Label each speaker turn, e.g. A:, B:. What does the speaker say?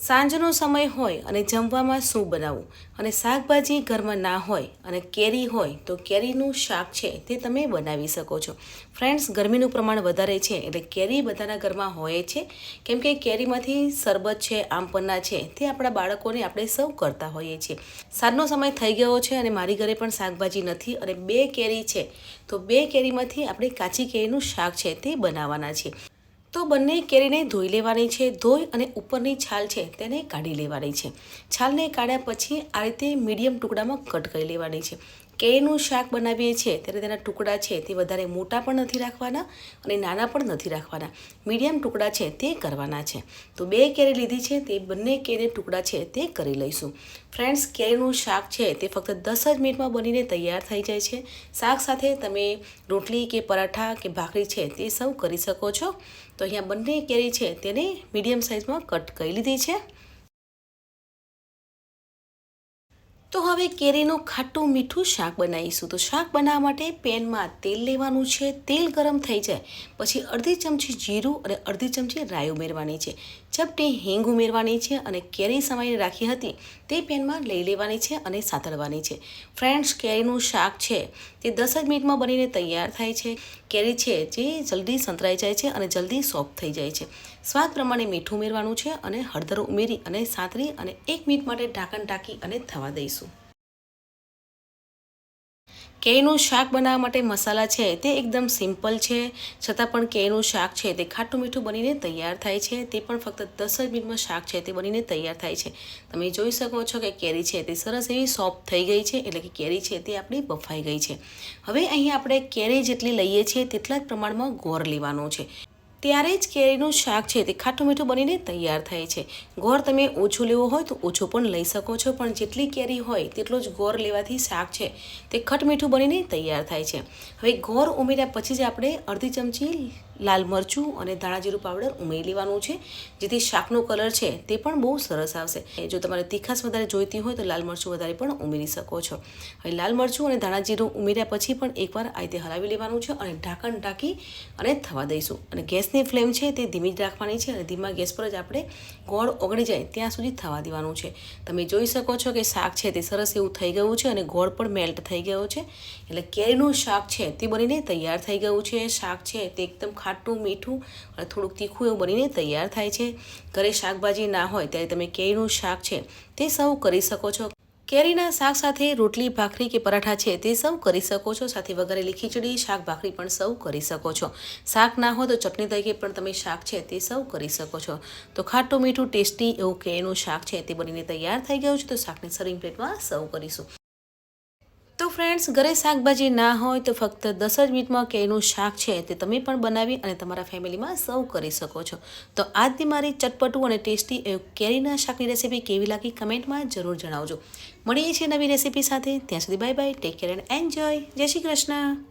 A: સાંજનો સમય હોય અને જમવામાં શું બનાવવું? અને શાકભાજી ઘરમાં ના હોય અને કેરી હોય તો કેરીનું શાક છે તે તમે બનાવી શકો છો. ફ્રેન્ડ્સ, ગરમીનું પ્રમાણ વધારે છે એટલે કેરી બધાના ઘરમાં હોય છે. કેમ કે કેરીમાંથી શરબત છે આમપન્ના છે તે આપણા બાળકોને આપણે સૌ કરતા હોઈએ છીએ. સાંજનો સમય થઈ ગયો છે અને મારી ઘરે પણ શાકભાજી નથી અને બે કેરી છે તો બે કેરીમાંથી આપણે કાચી કેરીનું શાક છે તે બનાવવાના છે તો બંને કેરીને ધોઈ લેવાની છે. ધોઈ અને ઉપરની છાલ છે તેને કાઢી લેવાની છે. છાલને કાઢ્યા પછી આ રીતે મીડિયમ ટુકડામાં કટ કરી લેવાની છે. કેરીનું શાક બનાવીએ છીએ, ત્યારે તેના ટુકડા છે તે વધારે મોટા પણ નથી રાખવાના અને નાના પણ નથી રાખવાના. મીડિયમ ટુકડા છે તે કરવાના છે. તો બે કેરી લીધી છે, તે બંને કેરી ટુકડા છે તે કરી લઈશું. ફ્રેન્ડ્સ, કેરીનું શાક છે તે ફક્ત દસ જ મિનિટમાં બનીને તૈયાર થઈ જાય છે. શાક સાથે તમે રોટલી કે પરાઠા કે ભાખરી છે તે સર્વ કરી શકો છો. તો અહીંયા બંને કેરી છે તેને મીડિયમ સાઇઝમાં કટ કરી લીધી છે. તો હવે કેરીનું ખાટું મીઠું શાક બનાવીશું. તો શાક બનાવવા માટે પેનમાં તેલ લેવાનું છે. તેલ ગરમ થઈ જાય. પછી અડધી ચમચી જીરું અને અડધી ચમચી રાઈ ઉમેરવાની છે. ચપટી હિંગ ઉમેરવાની છે અને કેરી સમાઈને રાખી હતી તે પેનમાં લઈ લેવાની છે અને સાતળવાની છે. ફ્રેન્ડ્સ, કેરીનું શાક છે તે દસ જ મિનિટમાં બનીને તૈયાર થાય છે. કેરી છે જે જલ્દી સંતરાઈ જાય છે અને જલ્દી સોફ્ટ થઈ જાય છે. સ્વાદ પ્રમાણે મીઠું ઉમેરવાનું છે અને હળદર ઉમેરી અને સાતરી અને એક મિનિટ માટે ઢાંકણ ઢાંકી અને થવા દઈશું. કેરીનું શાક બનાવવા માટે મસાલા છે તે એકદમ સિમ્પલ છે. છતાં પણ કેળનું શાક છે તે ખાટું મીઠું બનીને તૈયાર થાય છે. તે પણ ફક્ત દસ જ મિનિટમાં શાક છે તે બનીને તૈયાર થાય છે. તમે જોઈ શકો છો કે કેરી છે તે સરસ એવી સોફ્ટ થઈ ગઈ છે એટલે કે કેરી છે તે આપણી બફાઈ ગઈ છે. હવે અહીં આપણે કેરી જેટલી લઈએ છીએ તેટલા જ પ્રમાણમાં ગોળ લેવાનો છે. ત્યારે જ કેરીનું શાક છે તે ખાટું મીઠું બનીને તૈયાર થાય છે. ગોળ તમે ઓછું લેવો હોય તો ઓછો પણ લઈ શકો છો, પણ જેટલી કેરી હોય તેટલો જ ગોળ લેવાથી શાક છે તે ખટ મીઠું બનીને તૈયાર થાય છે. હવે ગોળ ઉમેર્યા પછી જ આપણે અડધી ચમચી લાલ મરચું અને ધાણા જીરું પાવડર ઉમેરી લેવાનું છે. જેથી શાકનો કલર છે તે પણ બહુ સરસ આવશે. જો તમારે તીખાશ વધારે જોઈતી હોય તો લાલ મરચું વધારે પણ ઉમેરી શકો છો. હવે લાલ મરચું અને ધાણા જીરું ઉમેર્યા પછી પણ એકવાર આ રીતે હલાવી લેવાનું છે અને ઢાંકણ ઢાંકી અને થવા દઈશું. અને ગેસની ફ્લેમ છે તે ધીમી જ રાખવાની છે અને ધીમા ગેસ પર જ આપણે ગોળ ઓગળી જાય ત્યાં સુધી થવા દેવાનું છે. તમે જોઈ શકો છો કે શાક છે તે સરસ એવું થઈ ગયું છે અને ગોળ પણ મેલ્ટ થઈ ગયો છે. એટલે કેરીનું શાક છે તે બનીને તૈયાર થઈ ગયું છે. શાક છે તે એકદમ ખાટું, મીઠું અને થોડુંક તીખું એવું બનીને તૈયાર થાય છે. ઘરે શાકભાજી ના હોય ત્યારે તમે કેરીનું શાક છે તે સૌ કરી શકો છો. કેરીના શાક સાથે રોટલી, ભાખરી કે પરાઠા છે તે સૌ કરી શકો છો. સાથે વઘારેલી ખીચડી, શાક, ભાખરી પણ સૌ કરી શકો છો. શાક ના હોય તો ચટણી તરીકે પણ તમે શાક છે તે સૌ કરી શકો છો. તો ખાટું, મીઠું ટેસ્ટી એવું કેરીનું શાક છે તે બનીને તૈયાર થઈ ગયું છે. તો શાકને સર્વિંગ પ્લેટમાં સર્વ કરીશું. ફ્રેન્ડ્સ ઘરે શાકભાજી ના હોય તો ફક્ત દસ જ મિનિટમાં કેળનું શાક છે તે તમે પણ બનાવી અને તમારા ફેમિલીમાં સર્વ કરી શકો છો. તો આજની મારી ચટપટું અને ટેસ્ટી એવું કેરીના શાકની રેસીપી કેવી લાગી કમેન્ટમાં જરૂર જણાવજો. મળીએ છીએ નવી રેસીપી સાથે. ત્યાં સુધી bye bye take care and enjoy Jai Shri Krishna.